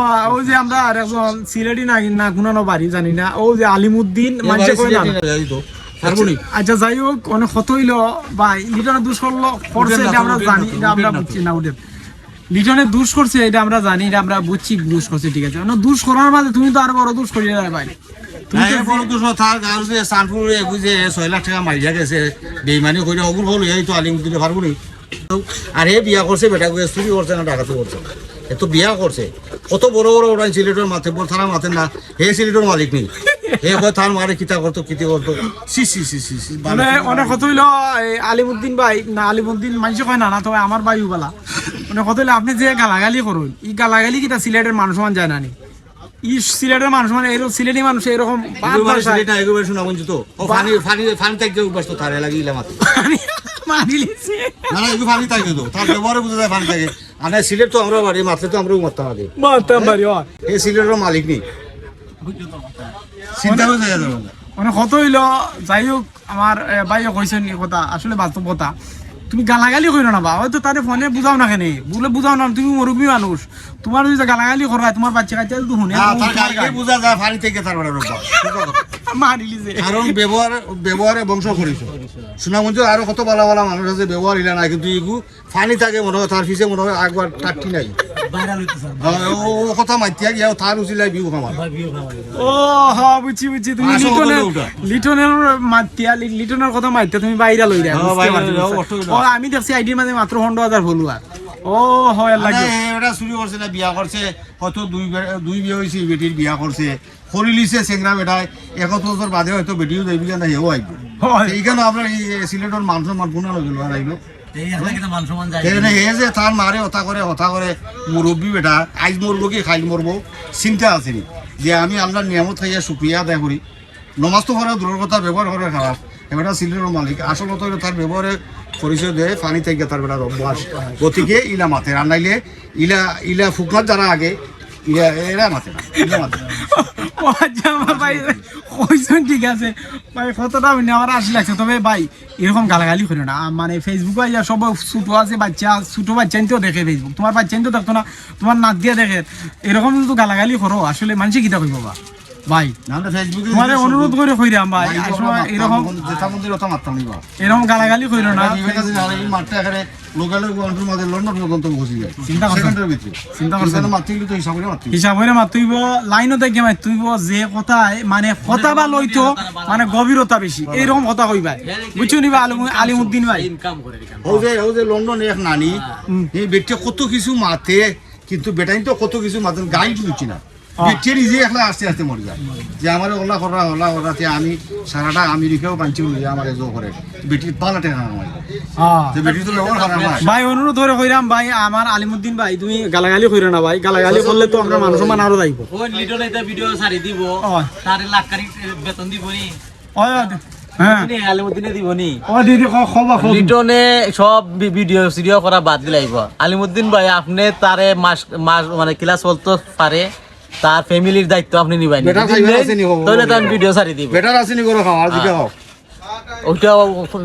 বাবা ওই যে আমরা আর একজন সিলেটি না না গুনানো বাড়ি জানি না। ও যে আলিমুদ্দিন মানুষে কয় না? আচ্ছা যাই হোক অনেক ক্ষত হইল। বা লিটনে দুষ করল করছে এটা আমরা জানি এটা আমরা বুঝছি না ওদের লিটনে দুষ করছে এটা আমরা জানি এটা আমরা বুঝছি দুষ করছে ঠিক আছে। দুষ করার মাঝে তুমি তো আর বড় দুষ করিয়ে না ভাই। তুমি তো বড় দুশ তার গাঁর যে ছয় লাখ টাকা মারিয়া গেছে বেইমানি হল এই তো আলিম দিতে পারব আর হে বিয়া করছে বেটা করে চুরি করছে না ডাকাতি করছে। এ তো বিয়া করছে। কত বড় বড় ওরা সিলেটের মাথে বল থানা মাথে না। হে সিলেটের মালিক নেই। হে কয় থান মারে কিতা করতো কিতি করতো। সি সি সি সি সি মানে অনেক কত হইল আলিমুদ্দিন ভাই না আলিমুদ্দিন মানুষ কয় না না তবে আমার ভাই বালা মানে কত হইল আপনি যে গালাগালি করুন ই গালাগালি কিটা সিলেটের মানুষ মান যায় না নি? ই সিলেটের মানুষ মানে এরকম সিলেটি মানুষ এরকম ভাষায় সিলেট না এগুলো শোনা বঞ্চিত তো। ও ফানি ফানি ফানি থাকতে তারে লাগিলে মাথে মারি লিছে। না না এগুলো ফানি থাকে তো। তার ব্যবহারে বুঝা যায় ফানি থাকে আর না সিলেট তো আমরা বাড়ি মাত্র তো আমরা মারতাম আগে। মারতাম পারি হয়। এই সিলেটের মালিক নেই। চিন্তা করে যায় মানে কত হইল যাই হোক আমার ভাইও কইছেন কথা আসলে বাস্তব কথা। তুমি গালাগালি করো না বা হয়তো তারে ফোনে বুঝাও না কেন। বলে বুঝাও না তুমি মুরব্বী মানুষ। তোমার যদি গালাগালি করো তোমার বাচ্চা কাচ্চা তো শুনে বোঝা যায় থেকে কারণ ব্যবহার ব্যবহারে বংশ করিস সুনামঞ্জুর আরও কত ভালো ভালো মানুষ আছে ব্যবহার ইলা নাই কিন্তু ইগু ফানি থাকে মনে হয় তার পিছিয়ে মনে হয় একবার টাট্টি নাই। ও কথা মাতিয়া গিয়া তার উচিলাই বিহু খামার। ও হ্যাঁ বুঝছি বুঝছি তুমি লিটনের কথা। লিটনের মাতিয়া লিটনের কথা মাইতে তুমি বাইরা লই হ্যাঁ। ও আমি দেখছি আইডির মাঝে মাত্র পনেরো হাজার ফলোয়ার ও হয় লাগে এটা চুরি করছে না বিয়া করছে। হয়তো দুই দুই বিয়ে হয়েছে বেটির বিয়া করছে। খরি লিছে চেংরা বেটায় একত বছর বাদে হয়তো বেটিও যাইবি না হেও আইব। হয়। এইখানে আপনার এই সিলেটর মানুষ মান গুণা লগিল আর হতা হতা বেটা কি মৰব চিন্তা আছে যে আমি আল্লাহর নিয়ামত খাইয়া সুপ্রিয়া আদায় করি। নমাজটো করে দূরের কথা ব্যবহার করে খারাপ। এবারটা সিলেটের মালিক আসলত হইল তার ব্যবহারে পরিচয় দেয় পানি থেকে তার বেটার অভ্যাস গতিকে ইলা মাথে আর নাইলে ইলা ইলা ফুকনার যারা আগে এরা না না। আচ্ছা আমার ভাই কইছেন ঠিক আছে। ভাই মানে আমার আসি লাগছে তবে ভাই এরকম গালাগালি করি না। মানে ফেসবুকে সব ছোটো আছে বাচ্চা ছোটো বাচ্চা তো দেখে ফেসবুক তোমার বাচ্চা তো দেখতো না তোমার নাচ দিয়ে দেখে। এরকম যদি গালাগালি করো আসলে মানুষে কিতা কইব বা? ভাই তোমার অনুরোধ করে কইরাম ভাই এরকম গালাগালি কইরো না। লোকালের মধ্যে লন্ডন পর্যন্ত যায়। চিন্তা সেকেন্ডের ভিতরে। চিন্তা করছেন? তো হিসাব করে হিসাব করে লাইনও দেখে মাতুইব যে কথায় মানে কথা বা লইতো মানে গভীরতা বেশি। এইরকম কথা কইবা বুঝছ নিবা আলিম আলিমুদ্দিন ভাই? ও যে ও যে লন্ডন এক নানি এই বেটে কত কিছু মাতে কিন্তু বেটাই তো কত কিছু মাতেন গাইড বুঝছি না। বেটির নিজে একলা আস্তে আস্তে মরে যায়। যে আমার ওলা করা ওলা করাতে আমি সারাটা আমেরিকাও বাঞ্চি হয়ে আমার জো করে। বেটির পালা টেকা আমার বেটি তো ব্যবহার খারাপ না ভাই অনুরোধ করে কইরাম ভাই আমার আলিমুদ্দিন ভাই তুমি গালাগালি কইরো না ভাই। গালাগালি করলে তো আমরা মানুষ মান আরও যাইব ওই লিটন এটা ভিডিও সারি দিব। তারে লাখ কারি বেতন দিব নি। আলিমুদ্দিনে দিব নি। ও দিদি খবা খব। লিটনে সব ভিডিও সিডিও করা বাদ দিলাইব আলিমুদ্দিন ভাই আপনি তারে মাস মাস মানে ক্লাস বলতে পারে। তার ফ্যামিলির দায়িত্ব আপনি নিবেন তাহলে তো আমি তাহলে তার ভিডিও সারি দিব। বেটার আসেনি করো খাওয়া আর দিকে হোক ওইটা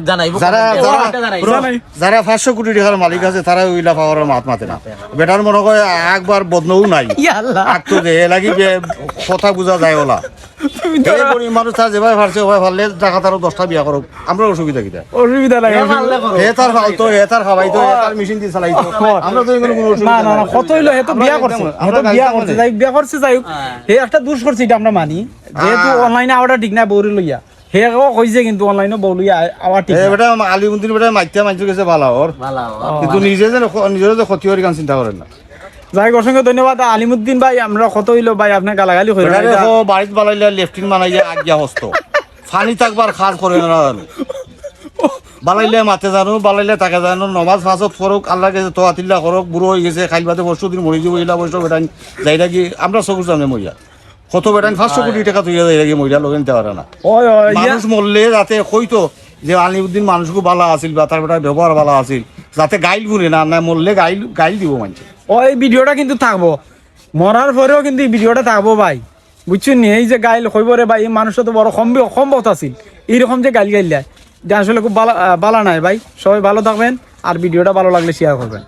জানাইব। যারা যারা যারা পাঁচশো কোটি টাকার মালিক আছে তারা ওইলা পাওয়ার মাত মাতে না। বেটার মনে হয় একবার বদনও নাই। লাগি কথা বোঝা যায় ওলা। মানুষ তার যেভাবে পারছে ওভাবে পারলে টাকা তারও দশটা বিয়া করুক। আমরা অসুবিধা কিটা অসুবিধা লাগে। হে তার ফালতো হে তার খাওয়াইতো হে তার মেশিন দিয়ে চালাইতো। আমরা তো এগুলো কোনো অসুবিধা না না নাই। কত হইল হে তো আমরা বিয়া করছে হে তো বিয়া করছে মানে। যাই বিয়া করছে যাই হে একটা দুষ করছে এটা আমরা মানি। যেহেতু হ্যাঁ। অনলাইনে আওয়াটা ঠিক না বৌরি লইয়া। হে ও কইছে কিন্তু অনলাইনে আওয়া ঠিক বেটা আলিমুদ্দিন বেটা মাইতিয়া মাইতে গেছে ভালো ওর কিন্তু নিজে যে নিজের যে ক্ষতি হওয়ার চিন্তা করেন না। যাই অসংখ্য ধন্যবাদ। আলিমুদ্দিন ভাই আমরা কত হইল ভাই আপনার গালাগালি হইল বেটা বাড়িতে বানাইলে লেফটিন বানাইলে আগিয়া হস্ত। ফানি থাকবার খাস করে না জানো। বালাইলে মাতে জানো বালাইলে তাকে জানো নমাজ ফাঁসত করুক আল্লাহ গেছে তো আতিল্লা করুক বুড়ো হয়ে গেছে খাইল বাদে বস্তু দিন মরি যাব ইলা বস্তু বেটান যাই নাকি আমরা চকুর সামনে মরিয়া কত বেটান পাঁচশো কোটি টাকা তুই যাই নাকি মরিয়া নিতে পারে না। মানুষ মরলে যাতে কইতো যে আলিউদ্দিন মানুষকে ভালো আছিল বা তার বেটার ব্যবহার ভালো আছিল যাতে গাইল গুনে না না মরলে গাইল গাইল দিব মানুষ। ওই ভিডিওটা কিন্তু থাকব। মরার পরেও কিন্তু এই ভিডিওটা থাকব ভাই। বুঝছেন নি? এই যে গাইল হইব রে ভাই, এই মানুষটা তো বড় সম্ভব সম্ভব আছিল। এইরকম যে গাইল গাইল যে আসলে খুব ভালো ভালো নাই ভাই। সবাই ভালো থাকবেন, আর ভিডিওটা ভালো লাগলে শেয়ার করবেন।